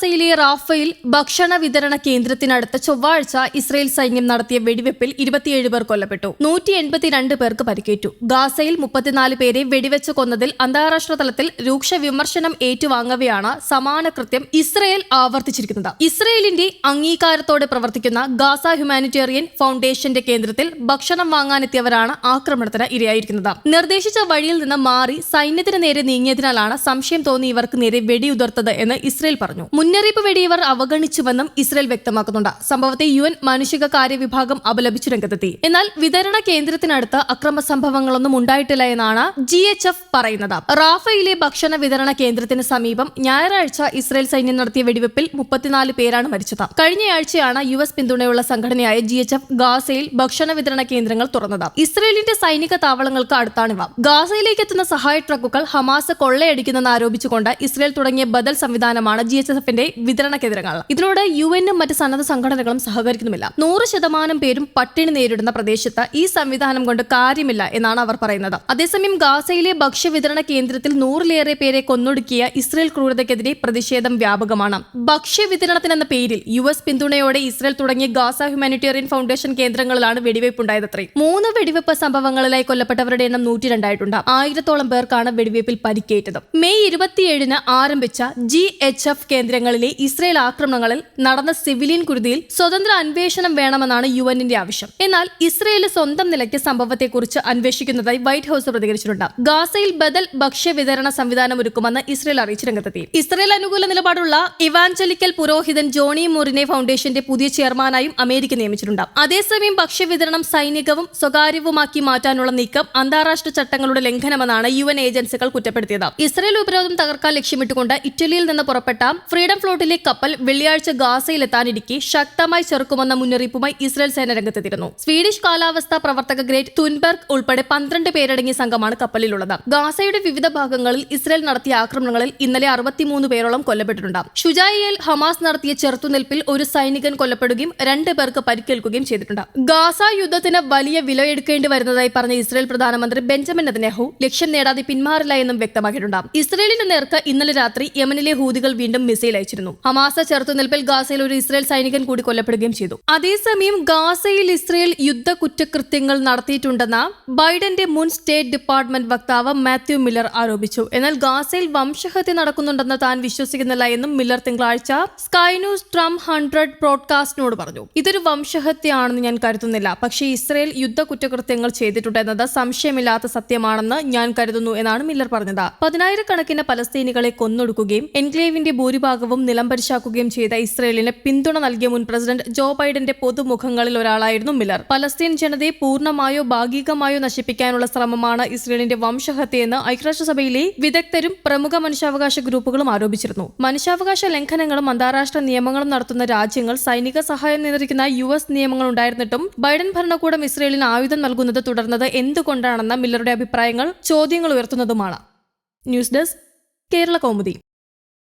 ഗാസയിലെ റാഫയിൽ ഭക്ഷണ വിതരണ കേന്ദ്രത്തിനടുത്ത് ചൊവ്വാഴ്ച ഇസ്രയേൽ സൈന്യം നടത്തിയ വെടിവെപ്പിൽ ഇരുപത്തിയേഴ് പേർ കൊല്ലപ്പെട്ടു. നൂറ്റി എൺപത്തിരണ്ട് പേർക്ക് പരിക്കേറ്റു. ഗാസയിൽ മുപ്പത്തിനാല് പേരെ വെടിവെച്ച് കൊന്നതിൽ അന്താരാഷ്ട്ര തലത്തിൽ രൂക്ഷ വിമർശനം ഏറ്റുവാങ്ങവെയാണ് സമാന കൃത്യം ഇസ്രയേൽ ആവർത്തിച്ചിരിക്കുന്നത്. ഇസ്രയേലിന്റെ അംഗീകാരത്തോടെ പ്രവർത്തിക്കുന്ന ഗാസ ഹ്യൂമാനിറ്റേറിയൻ ഫൗണ്ടേഷന്റെ കേന്ദ്രത്തിൽ ഭക്ഷണം വാങ്ങാനെത്തിയവരാണ് ആക്രമണത്തിന് ഇരയായിരിക്കുന്നത്. നിർദ്ദേശിച്ച വഴിയിൽ നിന്ന് മാറി സൈന്യത്തിന് നേരെ നീങ്ങിയതിനാലാണ് സംശയം തോന്നി ഇവർക്ക് നേരെ വെടിയുതിർത്തത് എന്ന് ഇസ്രയേൽ പറഞ്ഞു. മുന്നറിയിപ്പ് വെടിയവർ അവഗണിച്ചുവെന്നും ഇസ്രയേൽ വ്യക്തമാക്കുന്നുണ്ട്. സംഭവത്തെ യു എൻ മാനുഷിക കാര്യ വിഭാഗം അപലപിച്ചു രംഗത്തെത്തി. എന്നാൽ വിതരണ കേന്ദ്രത്തിനടുത്ത് അക്രമ സംഭവങ്ങളൊന്നും ഉണ്ടായിട്ടില്ല എന്നാണ് ജി എച്ച് എഫ് പറയുന്നത്. റാഫയിലെ ഭക്ഷണ വിതരണ കേന്ദ്രത്തിന് സമീപം ഞായറാഴ്ച ഇസ്രയേൽ സൈന്യം നടത്തിയ വെടിവെപ്പിൽ മുപ്പത്തിനാല് പേരാണ് മരിച്ചത്. കഴിഞ്ഞയാഴ്ചയാണ് യു എസ് പിന്തുണയുള്ള സംഘടനയായ ജി എച്ച് എഫ് ഗാസയിൽ ഭക്ഷണ വിതരണ കേന്ദ്രങ്ങൾ തുറന്നത്. ഇസ്രയേലിന്റെ സൈനിക താവളങ്ങൾക്ക് അടുത്താണിവ. ഗാസയിലേക്ക് എത്തുന്ന സഹായ ട്രക്കുകൾ ഹമാസ് കൊള്ളയടിക്കുന്നെന്ന് ആരോപിച്ചുകൊണ്ട് ഇസ്രയേൽ തുടങ്ങിയ ബദൽ സംവിധാനമാണ് ജി എച്ച് എഫിന്റെ വിതരണ കേന്ദ്രങ്ങൾ ഇതിനോട് യു എനും മറ്റ് സന്നദ്ധ സംഘടനകളും സഹകരിക്കുന്നുമില്ല. നൂറ് ശതമാനം പേരും പട്ടിണി നേരിടുന്ന പ്രദേശത്ത് ഈ സംവിധാനം കൊണ്ട് കാര്യമില്ല എന്നാണ് അവർ പറയുന്നത്. അതേസമയം ഗാസയിലെ ഭക്ഷ്യവിതരണ കേന്ദ്രത്തിൽ നൂറിലേറെ പേരെ കൊന്നൊടുക്കിയ ഇസ്രയേൽ ക്രൂരതയ്ക്കെതിരെ പ്രതിഷേധം വ്യാപകമാണ്. ഭക്ഷ്യവിതരണത്തിനെന്ന പേരിൽ യു എസ് പിന്തുണയോടെ ഇസ്രയേൽ തുടങ്ങിയ ഗാസ ഹ്യൂമാനിറ്റേറിയൻ ഫൗണ്ടേഷൻ കേന്ദ്രങ്ങളിലാണ് വെടിവയ്പുണ്ടായതത്രേ മൂന്ന് വെടിവെപ്പ് സംഭവങ്ങളിലായി കൊല്ലപ്പെട്ടവരുടെ എണ്ണം നൂറ്റി രണ്ടായിട്ടുണ്ട് ആയിരത്തോളം പേർക്കാണ് വെടിവയ്പിൽ പരിക്കേറ്റത്. മെയ് ഇരുപത്തിയേഴിന് ആരംഭിച്ച ജി എച്ച് എഫ് കേന്ദ്രങ്ങളിലെ ഇസ്രയേൽ ആക്രമണങ്ങളിൽ നടന്ന സിവിലിയൻ കുരുതിയിൽ സ്വതന്ത്ര അന്വേഷണം വേണമെന്നാണ് യു എന്നിന്റെ ആവശ്യം. എന്നാൽ ഇസ്രയേൽ സ്വന്തം നിലയ്ക്ക് സംഭവത്തെക്കുറിച്ച് അന്വേഷിക്കുന്നതായി വൈറ്റ് ഹൌസ് പ്രതികരിച്ചിട്ടുണ്ട്. ഗാസയിൽ ബദൽ ഭക്ഷ്യ വിതരണ സംവിധാനം ഒരുക്കുമെന്ന് ഇസ്രയേൽ അറിയിച്ചു രംഗത്തെത്തി. ഇസ്രയേൽ അനുകൂല നിലപാടുള്ള ഇവാഞ്ചലിക്കൽ പുരോഹിതൻ ജോണി മോറിനെ ഫൗണ്ടേഷന്റെ പുതിയ ചെയർമാനായും അമേരിക്ക നിയമിച്ചിട്ടുണ്ട്. അതേസമയം ഭക്ഷ്യവിതരണം സൈനികവും സ്വകാര്യവുമാക്കി മാറ്റാനുള്ള നീക്കം അന്താരാഷ്ട്ര ചട്ടങ്ങളുടെ ലംഘനമെന്നാണ് യു ഏജൻസികൾ കുറ്റപ്പെടുത്തിയത്. ഇസ്രയേൽ ഉപരോധം തകർക്കാൻ ലക്ഷ്യമിട്ടുകൊണ്ട് ഇറ്റലിയിൽ നിന്ന് പുറപ്പെട്ട ഫ്രീഡം ഫ്ലോട്ടിലെ കപ്പൽ വെള്ളിയാഴ്ച ഗാസയിലെത്താനിരിക്കെ ശക്തമായി ചെറുക്കുമെന്ന മുന്നറിയിപ്പുമായി ഇസ്രായേൽ സേന രംഗത്തെത്തിയിരുന്നു. സ്വീഡിഷ് കാലാവസ്ഥാ പ്രവർത്തക ഗ്രേറ്റ് തുൻബർഗ് ഉൾപ്പെടെ പന്ത്രണ്ട് പേരടങ്ങിയ സംഘമാണ് കപ്പലിലുള്ളത്. ഗാസയുടെ വിവിധ ഭാഗങ്ങളിൽ ഇസ്രായേൽ നടത്തിയ ആക്രമണങ്ങളിൽ ഇന്നലെ അറുപത്തിമൂന്ന് പേരോളം കൊല്ലപ്പെട്ടിട്ടുണ്ട്. ഷുജായിയിൽ ഹമാസ് നടത്തിയ ചെറുത്തുനിൽപ്പിൽ ഒരു സൈനികൻ കൊല്ലപ്പെടുകയും രണ്ട് പേർക്ക് പരിക്കേൽക്കുകയും ചെയ്തിട്ടുണ്ട്. ഗാസ യുദ്ധത്തിന് വലിയ വിലയെടുക്കേണ്ടി വരുന്നതായി പറഞ്ഞ ഇസ്രായേൽ പ്രധാനമന്ത്രി ബെഞ്ചമിൻ നെതന്യാഹു ലക്ഷ്യം നേടാതെ പിന്മാറില്ല എന്നും വ്യക്തമാക്കിയിട്ടുണ്ട്. ഇസ്രായേലിന്റെ നേർക്ക് ഇന്നലെ രാത്രി യമനിലെ ഹൂതികൾ വീണ്ടും മിസൈൽ അയച്ചിരുന്നു ഹമാസ ചെറുത്തുനിൽപ്പിൽ ഗാസയിൽ ഒരു ഇസ്രയേൽ സൈനികൻ കൂടി കൊല്ലപ്പെടുകയും ചെയ്തു. അതേസമയം ഗാസയിൽ ഇസ്രയേൽ യുദ്ധ കുറ്റകൃത്യങ്ങൾ നടത്തിയിട്ടുണ്ടെന്ന് ബൈഡന്റെ മുൻ സ്റ്റേറ്റ് ഡിപ്പാർട്ട്മെന്റ് വക്താവ് മാത്യു മില്ലർ ആരോപിച്ചു. എന്നാൽ ഗാസയിൽ വംശഹത്യ നടക്കുന്നുണ്ടെന്ന് താൻ വിശ്വസിക്കുന്നില്ല എന്നും മില്ലർ തിങ്കളാഴ്ച സ്കൈ ന്യൂസ് ട്രംപ് ഹൺഡ്രഡ് ബ്രോഡ്കാസ്റ്റിനോട് പറഞ്ഞു. ഇതൊരു വംശഹത്യയാണെന്ന് ഞാൻ കരുതുന്നില്ല. പക്ഷേ ഇസ്രയേൽ യുദ്ധ കുറ്റകൃത്യങ്ങൾ ചെയ്തിട്ടുണ്ട് എന്നത് സംശയമില്ലാത്ത സത്യമാണെന്ന് ഞാൻ കരുതുന്നു എന്നാണ് മില്ലർ പറഞ്ഞത്. പതിനായിരക്കണക്കിന് പലസ്തീനികളെ കൊന്നൊടുക്കുകയും എൻക്ലേവിന്റെ ഭൂരിഭാഗവും നിലംപരിശാക്കുകയും ചെയ്ത ഇസ്രയേലിന് പിന്തുണ നൽകിയ മുൻ പ്രസിഡന്റ് ജോ ബൈഡന്റെ പൊതുമുഖങ്ങളിൽ ഒരാളായിരുന്നു മില്ലർ. പലസ്തീൻ ജനതയെ പൂർണമായോ ഭാഗികമായോ നശിപ്പിക്കാനുള്ള ശ്രമമാണ് ഇസ്രയേലിന്റെ വംശഹത്യയെന്ന് ഐക്യരാഷ്ട്രസഭയിലെ വിദഗ്ധരും പ്രമുഖ മനുഷ്യാവകാശ ഗ്രൂപ്പുകളും ആരോപിച്ചിരുന്നു. മനുഷ്യാവകാശ ലംഘനങ്ങളും അന്താരാഷ്ട്ര നിയമങ്ങളും നടത്തുന്ന രാജ്യങ്ങൾ സൈനിക സഹായം നിയന്ത്രിക്കുന്ന യു എസ് നിയമങ്ങൾ ഉണ്ടായിരുന്നിട്ടും ബൈഡൻ ഭരണകൂടം ഇസ്രയേലിന് ആയുധം നൽകുന്നത് തുടർന്നത് എന്തുകൊണ്ടാണെന്ന മില്ലറുടെ അഭിപ്രായങ്ങൾ ചോദ്യങ്ങൾ ഉയർത്തുന്നതുമാണ്. News desk Kerala Kaumudi.